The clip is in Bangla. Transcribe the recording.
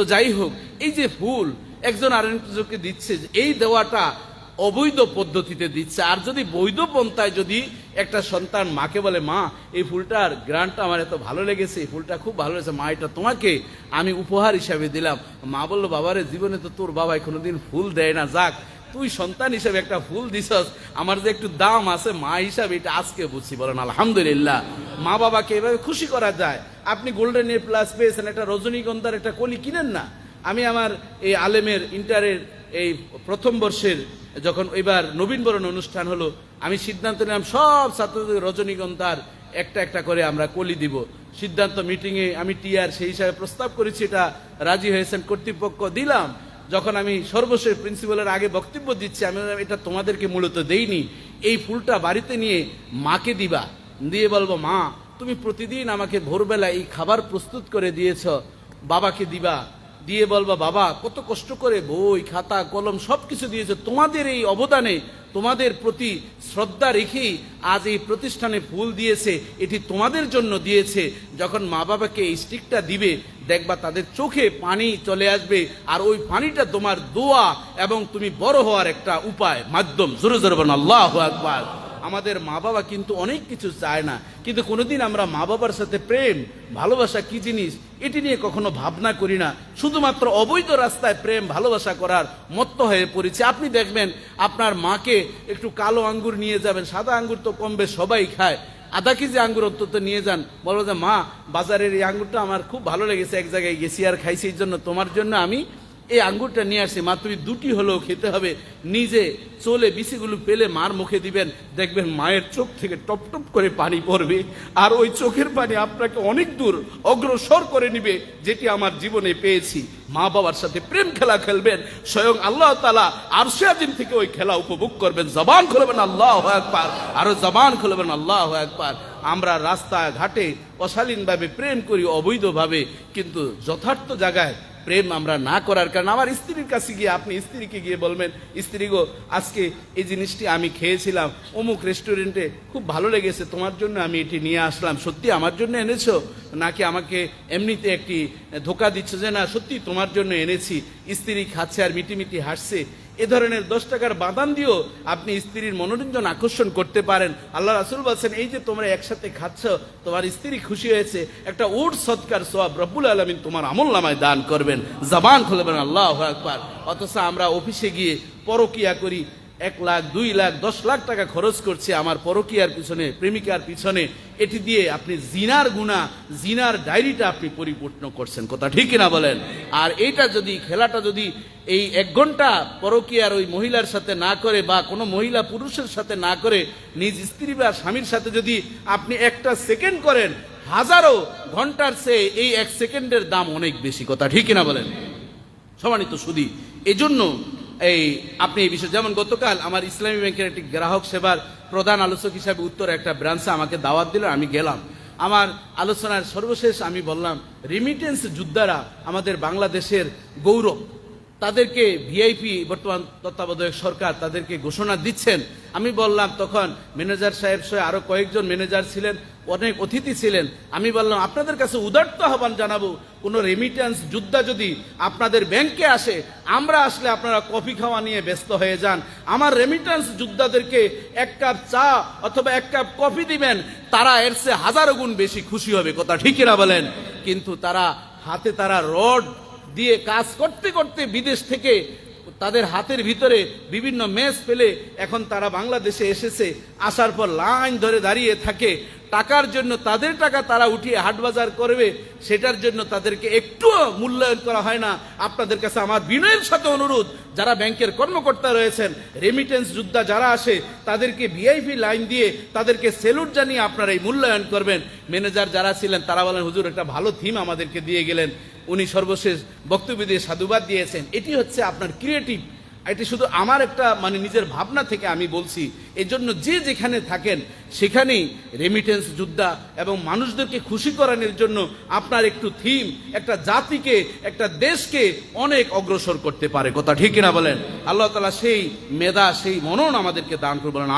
তো যাই হোক, এই যে ভুল একজন আরেকজনকে দিচ্ছে এই দেওয়াটা অবৈধ পদ্ধতিতে দিচ্ছে, আর যদি বৈধ পন্থায় যদি একটা সন্তান মাকে বলে, মা, এই ফুলটার গ্রান্টটা আমার এত ভালো লেগেছে, এই ফুলটা খুব ভালো লেগেছে, মা, এটা তোমাকে আমি উপহার হিসাবে দিলাম। মা বলল, বাবারে, জীবনে তো তোর বাবা কোনোদিন ফুল দেয় না, যাক তুই সন্তান হিসেবে একটা ফুল দিছস, আমার যে একটু দাম আছে, মা হিসাবে এটা আজকে বুঝছি, বলেন আলহামদুলিল্লাহ। মা বাবাকে এভাবে খুশি করা যায়। আপনি গোল্ডেন এ প্লাস পেয়েছেন, একটা রজনীগন্ধার একটা কলি কিনেন না? আমি আমার এই আলেমের ইন্টারের এই প্রথম বর্ষের যখন এবার নবীনবরণ অনুষ্ঠান হলো, আমি সিদ্ধান্ত নিলাম, সব ছাত্রদের রজনীগন্ধার একটা একটা করে আমরা কলি দিব। সিদ্ধান্ত মিটিংয়ে আমি টিআর সেই হিসাবে প্রস্তাব করেছি, এটা রাজি হয়েছেন কর্তৃপক্ষ, দিলাম। যখন আমি সর্বশেষ প্রিন্সিপালের আগে বক্তব্য দিচ্ছি, আমি এটা তোমাদেরকে মূলত দেইনি। এই ফুলটা বাড়িতে নিয়ে মাকে দিবা। দিয়ে বলব, মা, তুমি প্রতিদিন আমাকে ভোরবেলা এই খাবার প্রস্তুত করে দিয়েছ, বাবাকে দিবা। দিয়ে বলবা, বাবা, কত কষ্ট করে বই, খাতা, কলম সব কিছু দিয়েছে। তোমাদের এই অবদানে, তোমাদের প্রতি শ্রদ্ধা রেখেই আজ এই প্রতিষ্ঠানে ফুল দিয়েছে। এটি তোমাদের জন্য দিয়েছে। যখন মা বাবাকে এই স্টিকটা দিবে দেখবা তাদের চোখে পানি চলে আসবে, আর ওই পানিটা তোমার দোয়া এবং তুমি বড় হওয়ার একটা উপায়, মাধ্যম। জোরে জোরে আল্লাহ আকবার। আমাদের মা বাবা কিন্তু অনেক কিছু চায় না, কিন্তু কোনোদিন আমরা মা বাবার সাথে প্রেম, ভালোবাসা কি জিনিস, এটি নিয়ে কখনো ভাবনা করি না। শুধুমাত্র অবৈধ রাস্তায় প্রেম, ভালোবাসা করার মত্ত হয়ে পড়েছে। আপনি দেখবেন, আপনার মাকে একটু কালো আঙ্গুর নিয়ে যাবেন, সাদা আঙ্গুর তো কমবে, সবাই খায়। আধা কেজি আঙ্গুর অন্তত নিয়ে যান। বলো যে, মা, বাজারের এই আঙ্গুরটা আমার খুব ভালো লেগেছে, এক জায়গায় গেছি আর খাইছি, এই জন্য তোমার জন্য আমি এই আঙ্গুরটা নিয়ে আসছি। মা তুমি দুটি হলেও খেতে হবে। নিজে চলে বিসিগুলো পেলে মার মুখে দিবেন। দেখবেন মায়ের চোখ থেকে টপ টপ করে পানি পড়বে। আর ওই চোখের পানি আপনাকে অনেক দূর অগ্রসর করে নিবে, যেটি আমার জীবনে পেয়েছি। মা বাবার সাথে প্রেম খেলা খেলবেন। স্বয়ং আল্লাহ তালা আরশে আজিম থেকে ওই খেলা উপভোগ করবেন। জবান খুলবেন আল্লাহ একবার আরও জবান খুলবেন আল্লাহ একবার আমরা রাস্তা ঘাটে অশালীনভাবে প্রেম করি অবৈধভাবে। কিন্তু যথার্থ জায়গায় প্রেম আমরা না করার কারণ আমার স্ত্রীর কাছে গিয়ে আপনি স্ত্রীকে গিয়ে বলবেন, স্ত্রী গো, আজকে এই জিনিসটি আমি খেয়েছিলাম, অমুক রেস্টুরেন্টে খুব ভালো লেগেছে, তোমার জন্য আমি এটি নিয়ে আসলাম, সত্যি আমার জন্য এনেছো? নাকি আমাকে এমনিতে একটি ধোকা দিচ্ছ যে, না, সত্যি তোমার জন্য এনেছি। স্ত্রী খাচ্ছে আর মিটিমিটি হাসছে এ ধরনের দশ টাকার বাদাম দিয়েও আপনি স্ত্রীর মনোরঞ্জন আকর্ষণ করতে পারেন। আল্লাহ রাসুল বলছেন, এই যে তোমরা একসাথে খাচ্ছ, তোমার স্ত্রী খুশি হয়েছে, একটা উট সৎকার সোয়াব রব্বুল আলমিন তোমার আমল নামায় দান করবেন। জবান খুলবেন আল্লাহ একবার অথচ আমরা অফিসে গিয়ে পরকিয়া করি, এক লাখ, দুই লাখ, দশ লাখ টাকা খরচ করছে আমার পরকিয়ার পিছনে, প্রেমিকার পিছনে। এটি দিয়ে আপনি জিনার গুণা জিনার ডায়েরিটা আপনি পরিপূর্ণ করছেন। কথা ঠিক না বলেন? আর এইটা যদি, খেলাটা যদি এই এক ঘণ্টা পরকিয়ার ওই মহিলার সাথে না করে বা কোনো মহিলা পুরুষের সাথে না করে নিজ স্ত্রী বা স্বামীর সাথে যদি আপনি একটা সেকেন্ড করেন, হাজারো ঘণ্টার চেয়ে এই এক সেকেন্ডের দাম অনেক বেশি কথা, ঠিক না বলেন? সমানিত সুদী, এজন্য এই আপনি এই বিষয়ে, যেমন গতকাল আমার ইসলামী ব্যাংকের একটি গ্রাহক সেবার প্রধান আলোচক হিসাবে উত্তর একটা ব্রাঞ্চে আমাকে দাওয়াত দিল, আমি গেলাম। আমার আলোচনার সর্বশেষ আমি বললাম রিমিটেন্স যোদ্ধারা আমাদের বাংলাদেশের গৌরব। তাদেরকে ভিআইপি বর্তমান তত্ত্বাবধায়ক সরকার, তাদেরকে ঘোষণা দিচ্ছেন। আমি বললাম তখন ম্যানেজার সাহেব সহ আরও কয়েকজন ম্যানেজার ছিলেন, অনেক অতিথি ছিলেন। আমি বললাম, আপনাদের কাছে উদার্ত আহ্বান জানাব, কোনো রেমিটেন্স যোদ্ধা যদি আপনাদের ব্যাংকে আসে, আমরা আসলে আপনারা কফি খাওয়া নিয়ে ব্যস্ত হয়ে যান। আমার রেমিটেন্স যোদ্ধাদেরকে এক কাপ চা অথবা এক কাপ কফি দিবেন, তারা এর চেয়ে হাজারো গুণ বেশি খুশি হবে। কথা ঠিকই না বলেন? কিন্তু তারা হাতে তারা রড দিয়ে কাজ করতে করতে বিদেশ থেকে তাদের হাতের ভিতরে বিভিন্ন মেস পেলে এখন তারা বাংলাদেশে এসেছে। আসার পর লাইন ধরে দাঁড়িয়ে থাকে। টাকার জন্য তাদের টাকা তারা উঠিয়ে হাটবাজার করবে, সেটার জন্য তাদেরকে একটুও মূল্যায়ন করা হয় না। আপনাদের কাছে আমার বিনয়ের সাথে অনুরোধ, যারা ব্যাংকের কর্মকর্তা রয়েছেন রেমিটেন্স যোদ্ধা যারা আসে, তাদেরকে ভিআইপি লাইন দিয়ে তাদেরকে সেলুট জানিয়ে আপনারা এই মূল্যায়ন করবেন। ম্যানেজার যারা ছিলেন, তারা বলেন, হুজুর, একটা ভালো থিম আমাদেরকে দিয়ে গেলেন। উনি সর্বশেষ বক্তব্য দিয়ে সাধুবাদ দিয়েছেন। এটি হচ্ছে আপনার ক্রিয়েটিভ এটি শুধু আমার একটা মানে নিজের ভাবনা থেকে আমি বলছি, এজন্য যে যেখানে থাকেন, সেখানেই রেমিটেন্স যোদ্ধা এবং মানুষদেরকে খুশি করানোর জন্য আপনার একটু থিম একটা জাতিকে, একটা দেশকে অনেক অগ্রসর করতে পারে। কথা ঠিক কিনা বলেন? আল্লাহ তালা সেই মেধা, সেই মনন আমাদেরকে দান করবেন আমি